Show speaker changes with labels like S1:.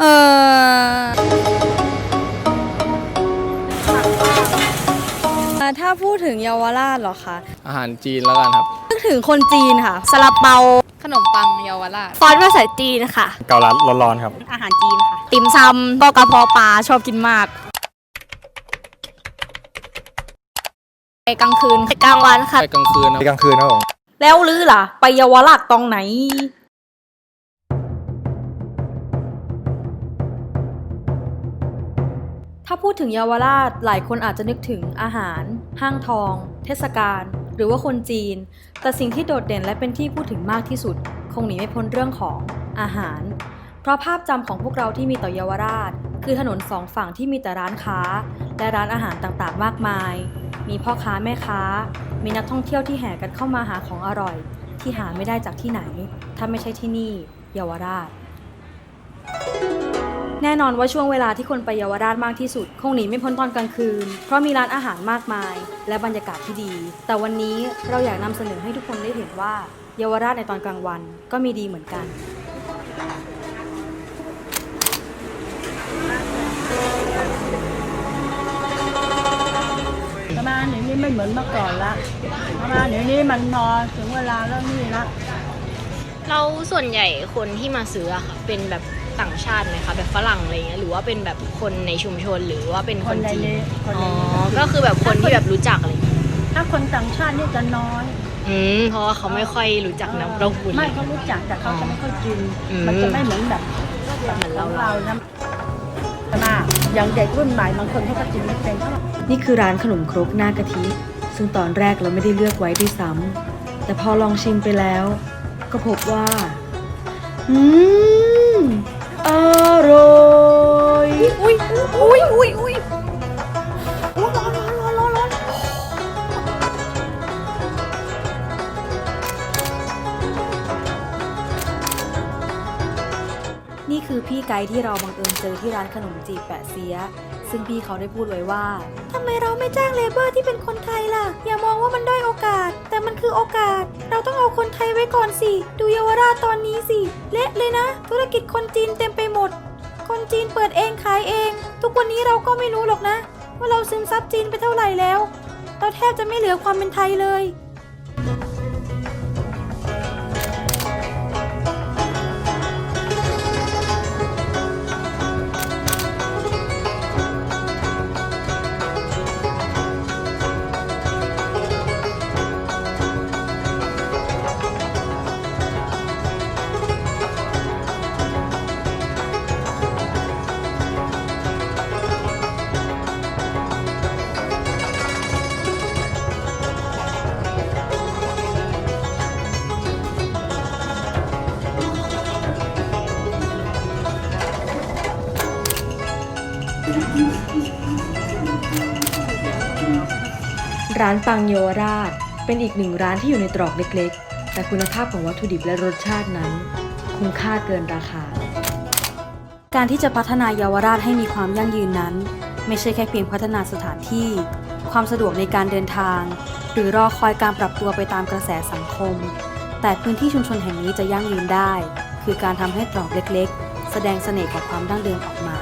S1: เอออ่าถ้าพูดถึงเยาวราชเหรอคะ
S2: อาหารจีนแล้วกันครับ
S1: นึกถึงคนจีนค่ะซาลาเปา
S3: ขนมปังเยาวราช
S1: ซอสภาษาจีนค่ะ
S4: เกาลัดร้อนๆครับ
S1: อาหารจีนค่ะ ติ่มซำก็กระเพาะปลาชอบกินมากไปกลางคืนไปกลางวันค่ะ
S2: ไปกลางคืนนะ
S4: ไปกลางคืนครับผม
S1: แล้วลือล่ะ ไปเยาวราชตรงไหน ถ้าพูดถึงเยาวราชหลายคนอาจจะนึกถึงอาหาร ห้างทอง เทศกาล หรือว่าคนจีน แต่สิ่งที่โดดเด่นและเป็นที่พูดถึงมากที่สุด คงหนีไม่พ้นเรื่องของอาหาร เพราะภาพจำของพวกเราที่มีต่อเยาวราช คือถนนสองฝั่งที่มีแต่ร้านค้า และร้านอาหารต่างๆ มากมาย มีพ่อค้าแม่ค้า มีนักท่องเที่ยวที่แห่กันเข้ามาหาของอร่อย ที่หาไม่ได้จากที่ไหน ถ้าไม่ใช่ที่นี่ เยาวราช แน่นอนว่าช่วงเวลาที่คนไปเยาวราชมากที่สุด คงหนีไม่พ้นตอนกลางคืน เพราะมีร้านอาหารมากมาย และบรรยากาศที่ดี แต่วันนี้เราอยากนำเสนอให้ทุกคนได้เห็นว่า เยาวราชในตอนกลางวันก็มีดีเหมือนกัน
S5: ประมาณเดี๋ยวนี้ไม่เหมือนเมื่อก่อนละประมาณเดี๋ยวนี้มันนอนถึงเวลาแล้วนี่ละ
S6: เราส่วนใหญ่คนที่มาซื้ออะค่ะเป็นแบบ ต่างชาติไหมคะแบบฝรั่งอะไรเงี้ยหรือว่าเป็นแบบคนในชุมชนหรือว่าเป็น
S5: ค
S6: คนน
S5: ใน
S6: จีน
S5: นี้คน
S6: อ๋
S5: ใน
S6: อ
S5: นี้
S6: ก็คือแบบคนที่แบบรู้จักอะไรอย่างเงี้ย
S5: ถ้าคนต่างชาตินี่จะน้อย
S6: อืมเพราะว่าเขาไม่ค่อยรู้จักน้ำเต้าหู้
S5: ไม่เขารู้จักแต่เขาจะไม่ค่อยกิน
S6: อืม
S5: มันจะไม่เหมือนแบบ
S6: เหมือน
S5: ข
S6: เรา
S5: องเรานะนะอย่างเด็กรุ่นใหม่บางคนเขาก็กินไม่เป็นเขาบอก
S7: นี่คือร้านขนมครกหน้ากะทิ ซึ่งตอนแรกเราไม่ได้เลือกไว้ด้วยซ้ำแต่พอลองชิมไปแล้ว ก็พบว่า อืม อร่อย
S1: อุ้ยอุ้ยอุ้ยอุ้ยร้อนร้อนร้อนร้อนร้อนนี่คือพี่ไกด์ที่เราบังเอิญเจอที่ร้านขนมจีบแปะเสีย ซึ่งพี่เขาได้พูดไว้ว่าทำไมเราไม่จ้างเลเบอร์ที่เป็นคนไทยล่ะ อย่ามองว่ามันด้อยโอกาส แต่มันคือโอกาส เราต้องเอาคนไทยไว้ก่อนสิ ดูเยาวราชตอนนี้สิ เละเลยนะ ธุรกิจคนจีนเต็มไปหมด คนจีนเปิดเองขายเอง ทุกวันนี้เราก็ไม่รู้หรอกนะ ว่าเราซึมซับจีนไปเท่าไหร่แล้ว เราแทบจะไม่เหลือความเป็นไทยเลย
S7: ร้านปังเยาวราช เป็นอีกหนึ่งร้านที่อยู่ในตรอกเล็กๆ แต่คุณภาพของวัตถุดิบและรสชาตินั้น คุ้มค่าเกินราคา
S1: การที่จะพัฒนาเยาวราชให้มีความยั่งยืนนั้น ไม่ใช่แค่เพียงพัฒนาสถานที่ ความสะดวกในการเดินทาง หรือรอคอยการปรับตัวไปตามกระแสสังคม แต่พื้นที่ชุมชนแห่งนี้จะยั่งยืนได้ คือการทำให้ตรอกเล็กๆ แสดงเสน่ห์ของความดั้งเดิมออกมา